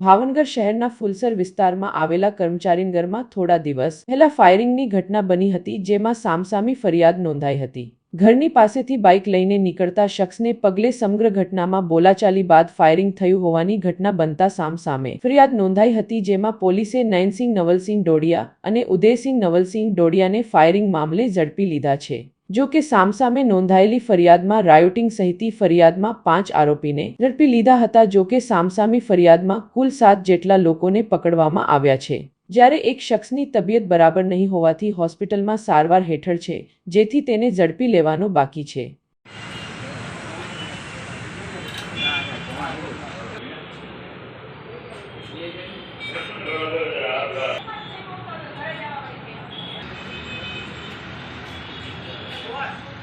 ભાવનગર શહેરના ફુલસર વિસ્તારમાં આવેલા કર્મચારીનગરમાં થોડા દિવસ પહેલા ફાયરિંગની ઘટના બની હતી, જેમાં સામસામી ફરિયાદ નોંધાઈ હતી. ઘરની પાસેથી બાઇક લઈને નીકળતા શખ્સને પગલે સમગ્ર ઘટનામાં બોલાચાલી બાદ ફાયરિંગ થયું હોવાની ઘટના બનતા સામસામે ફરિયાદ નોંધાઈ હતી, જેમાં પોલીસે નયનસિંહ નવલસિંહ ડોડિયા અને ઉદયસિંહ નવલસિંહ ડોડિયાને ફાયરિંગ મામલે ઝડપી લીધા છે. જો કે સામસામે નોંધાયેલી ફરિયાદમાં રાયોટિંગ સહિતની ફરિયાદમાં પાંચ આરોપીને ઝડપી લીધા હતા, જો કે સામસામી ફરિયાદમાં કુલ સાત જેટલા લોકોને પકડવામાં આવ્યા છે. જ્યારે એક શખ્સની તબિયત બરાબર નહીં હોવાથી હોસ્પિટલમાં સારવાર હેઠળ છે, જેથી તેને ઝડપી લેવાનો બાકી છે. What?